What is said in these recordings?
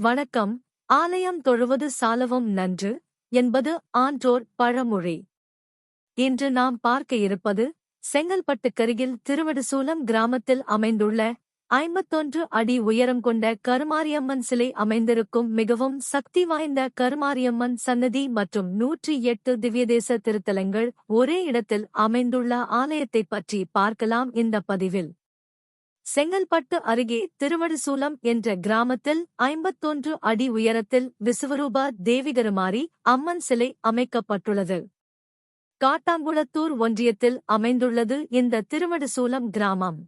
வணக்கம். ஆலயம் தொழுவது சாலவும் நன்று என்பது ஆன்றோர் பழமொழி. இன்று நாம் பார்க்க இருப்பது செங்கல்பட்டுக்கருகில் திருவடுசூலம் கிராமத்தில் அமைந்துள்ள ஐம்பத்தொன்று அடி உயரம் கொண்ட கருமாரியம்மன் சிலை அமைந்திருக்கும் மிகவும் சக்தி வாய்ந்த கருமாரியம்மன் சன்னதி மற்றும் நூற்றி எட்டு திவ்யதேச திருத்தலங்கள் ஒரே இடத்தில் அமைந்துள்ள ஆலயத்தைப் பற்றி பார்க்கலாம் இந்த பதிவில். செங்கல்பட்டு அருகே திருவடுசூலம் என்ற கிராமத்தில் ஐம்பத்தொன்று அடி உயரத்தில் விசுவரூபா தேவிகருமாரி அம்மன் சிலை அமைக்கப்பட்டுள்ளது. காட்டாங்குளத்தூர் ஒன்றியத்தில் அமைந்துள்ளது இந்த திருவடுசூலம் கிராமம்.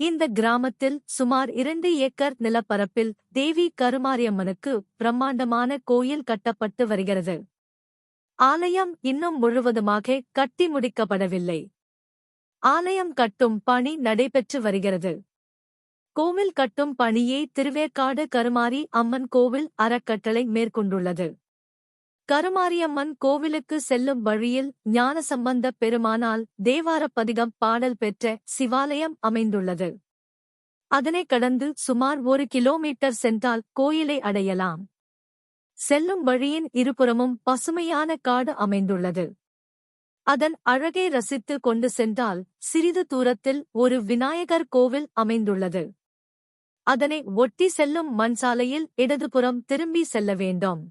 இந்த கிராமத்தில் சுமார் இரண்டு ஏக்கர் நிலப்பரப்பில் தேவி கருமாரியம்மனுக்கு பிரம்மாண்டமான கோயில் கட்டப்பட்டு வருகிறது. ஆலயம் இன்னும் முழுவதுமாக கட்டி முடிக்கப்படவில்லை. ஆலயம் கட்டும் பணி நடைபெற்று வருகிறது. கோவில் கட்டும் பணியை திருவேற்காடு கருமாரி அம்மன் கோவில் அறக்கட்டளை மேற்கொண்டுள்ளது. கருமாரியம்மன் கோவிலுக்கு செல்லும் வழியில் ஞானசம்பந்த பெருமானால் தேவாரப்பதிகம் பாடல் பெற்ற சிவாலயம் அமைந்துள்ளது. அதனைக் கடந்து சுமார் ஒரு கிலோமீட்டர் சென்றால் கோயிலை அடையலாம். செல்லும் வழியின் இருபுறமும் பசுமையான காடு அமைந்துள்ளது. அதன் அழகை ரசித்து கொண்டு சென்றால் சிறிது தூரத்தில் ஒரு விநாயகர் கோவில் அமைந்துள்ளது. அதனை ஒட்டி செல்லும் மண் சாலையில் இடதுபுறம் திரும்பி செல்ல வேண்டும்.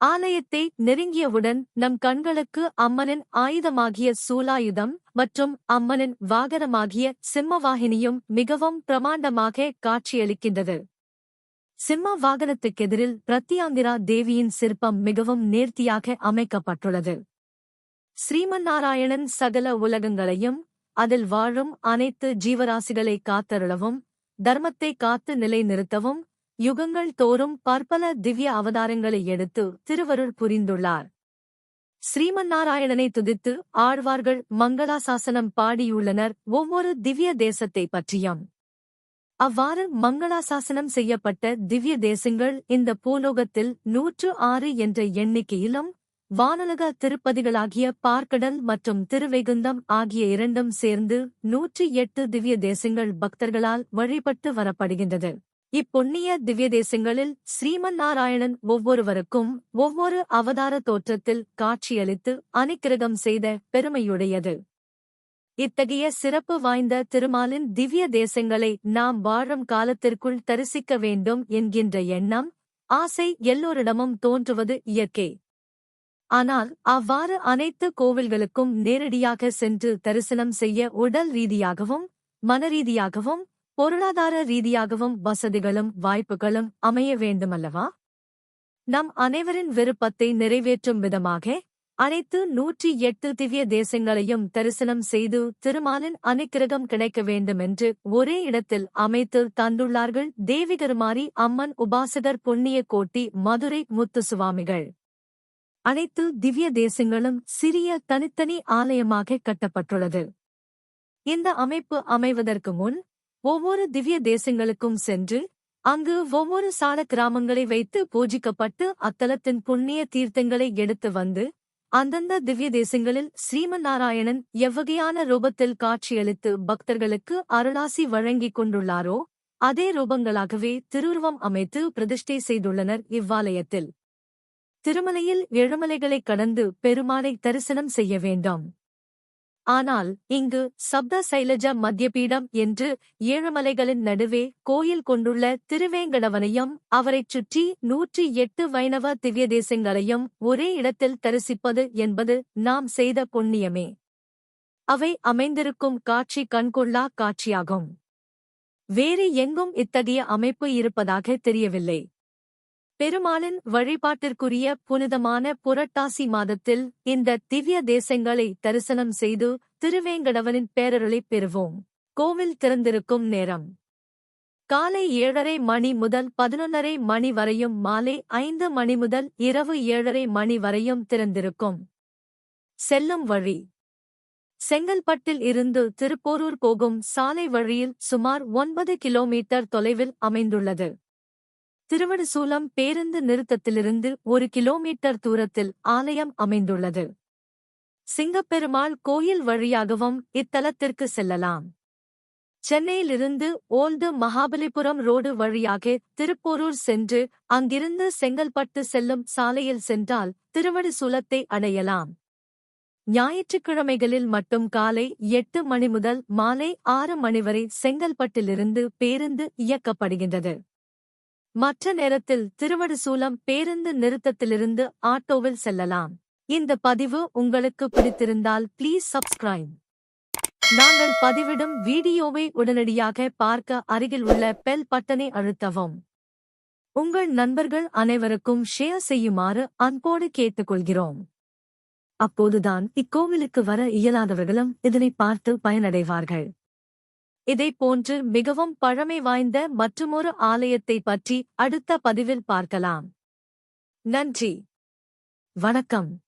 ஆலயத்தை நெருங்கியவுடன் நம் கண்களுக்கு அம்மனின் ஆயுதமாகிய சூலாயுதம் மற்றும் அம்மனின் வாகனமாகிய சிம்மவாகினியும் மிகவும் பிரமாண்டமாக காட்சியளிக்கின்றது. சிம்ம வாகனத்துக்கெதிரில் பிரத்தியாந்திரா தேவியின் சிற்பம் மிகவும் நேர்த்தியாக அமைக்கப்பட்டுள்ளது. ஸ்ரீமன்னாராயணன் சகல உலகங்களையும் அதில் வாழும் அனைத்து ஜீவராசிகளை காத்தருளவும் தர்மத்தை காத்து நிலைநிறுத்தவும் யுகங்கள் தோறும் பற்பல திவ்ய அவதாரங்களை எடுத்து திருவருள் புரிந்துள்ளார். ஸ்ரீமன்னாராயணனை துதித்து ஆழ்வார்கள் மங்களாசாசனம் பாடியுள்ளனர் ஒவ்வொரு திவ்ய தேசத்தை பற்றியும். அவ்வாறு மங்களாசாசனம் செய்யப்பட்ட திவ்ய தேசங்கள் இந்த பூலோகத்தில் நூற்று ஆறு என்ற எண்ணிக்கையிலும் வானலக திருப்பதிகளாகிய பார்க்கடல் மற்றும் திருவைகுந்தம் ஆகிய இரண்டும் சேர்ந்து நூற்றி எட்டு திவ்ய தேசங்கள் பக்தர்களால் வழிபட்டு வரப்படுகின்றது. இப்பொன்னிய திவ்ய தேசங்களில் ஸ்ரீமன் நாராயணன் ஒவ்வொருவருக்கும் ஒவ்வொரு அவதார தோற்றத்தில் காட்சியளித்து அனுக்கிரகம் செய்த பெருமையுடையது. இத்தகைய சிறப்பு வாய்ந்த திருமாலின் திவ்ய தேசங்களை நாம் வாழும் காலத்திற்குள் தரிசிக்க வேண்டும் என்கின்ற எண்ணம் ஆசை எல்லோரிடமும் தோன்றுவது இயற்கை. ஆனால் அவ்வாறு அனைத்து கோவில்களுக்கும் நேரடியாக சென்று தரிசனம் செய்ய உடல் ரீதியாகவும் மனரீதியாகவும் பொருளாதார ரீதியாகவும் வசதிகளும் வாய்ப்புகளும் அமைய வேண்டுமல்லவா? நம் அனைவரின் விருப்பத்தை நிறைவேற்றும் விதமாக அனைத்து நூற்றி எட்டு திவ்ய தேசங்களையும் தரிசனம் செய்து திருமாலின் அனுக்கிரகம் கிடைக்க வேண்டுமென்று ஒரே இடத்தில் அமைத்து தந்துள்ளார்கள் தேவிகருமாரி அம்மன் உபாசகர் புண்ணிய கோட்டி மதுரை முத்துசுவாமிகள். அனைத்து திவ்ய தேசங்களும் சிறிய தனித்தனி ஆலயமாக கட்டப்பட்டுள்ளது. இந்த அமைப்பு அமைவதற்கு முன் ஒவ்வொரு திவ்ய தேசங்களுக்கும் சென்று அங்கு ஒவ்வொரு சால கிராமங்களை வைத்து பூஜிக்கப்பட்டு அத்தலத்தின் புண்ணிய தீர்த்தங்களை எடுத்து வந்து அந்தந்த திவ்ய தேசங்களில் ஸ்ரீமநாராயணன் எவ்வகையான ரூபத்தில் காட்சியளித்து பக்தர்களுக்கு அருளாசி வழங்கிக் கொண்டுள்ளாரோ அதே ரூபங்களாகவே திருவுருவம் அமைத்து பிரதிஷ்டை செய்துள்ளனர் இவ்வாலயத்தில். திருமலையில் ஏழுமலைகளைக் கடந்து பெருமானை தரிசனம் செய்ய வேண்டும். ஆனால் இங்கு சப்த சைலஜ மத்தியபீடம் என்று ஏழுமலைகளின் நடுவே கோயில் கொண்டுள்ள திருவேங்கடவனையும் அவரைச் சுற்றி நூற்றி எட்டு வைணவ திவ்ய தேசங்களையும் ஒரே இடத்தில் தரிசிப்பது என்பது நாம் செய்த புண்ணியமே. அவை அமைந்திருக்கும் காட்சி கண்கொள்ளா காட்சியாகும். வேறு எங்கும் இத்தகைய அமைப்பு இருப்பதாக தெரியவில்லை. பெருமாளின் வழிபாட்டிற்குரிய புனிதமான புரட்டாசி மாதத்தில் இந்த திவ்ய தேசங்களை தரிசனம் செய்து திருவேங்கடவனின் பேரருளைப் பெறுவோம். கோவில் திறந்திருக்கும் நேரம். காலை ஏழரை மணி முதல் பதினொன்னரை மணி வரையும் மாலை ஐந்து மணி முதல் இரவு ஏழரை மணி வரையும் திறந்திருக்கும். செல்லும் வழி. செங்கல்பட்டில் இருந்து திருப்போரூர் போகும் சாலை வழியில் சுமார் ஒன்பது கிலோமீட்டர் தொலைவில் அமைந்துள்ளது. திருவடுசூலம் பேருந்து நிறுத்தத்திலிருந்து ஒரு கிலோமீட்டர் தூரத்தில் ஆலயம் அமைந்துள்ளது. சிங்கப்பெருமாள் கோயில் வழியாகவும் இத்தலத்திற்கு செல்லலாம். சென்னையிலிருந்து ஓல்டு மகாபலிபுரம் ரோடு வழியாக திருப்போரூர் சென்று அங்கிருந்து செங்கல்பட்டு செல்லும் சாலையில் சென்றால் திருவடிசூலத்தை அடையலாம். ஞாயிற்றுக்கிழமைகளில் மட்டும் காலை எட்டு மணி முதல் மாலை ஆறு மணி வரை செங்கல்பட்டிலிருந்து பேருந்து இயக்கப்படுகின்றது. மற்ற நேரத்தில் திருவடிசூலம் பேருந்து நிறுத்தத்திலிருந்து ஆட்டோவில் செல்லலாம். இந்த பதிவு உங்களுக்கு பிடித்திருந்தால் ப்ளீஸ் சப்ஸ்கிரைப் நாங்கள் பதிவிடும் வீடியோவை உடனடியாக பார்க்க அருகில் உள்ள பெல் பட்டனை அழுத்தவும். உங்கள் நண்பர்கள் அனைவருக்கும் ஷேர் செய்யுமாறு அன்போடு கேட்டுக்கொள்கிறோம். அப்போதுதான் இக்கோவிலுக்கு வர இயலாதவர்களும் இதனை பார்த்து பயனடைவார்கள். இதைப்போன்று போன்று மிகவும் பழமை வாய்ந்த மற்றுமொரு ஆலயத்தை பற்றி அடுத்த பதிவில் பார்க்கலாம். நன்றி. வணக்கம்.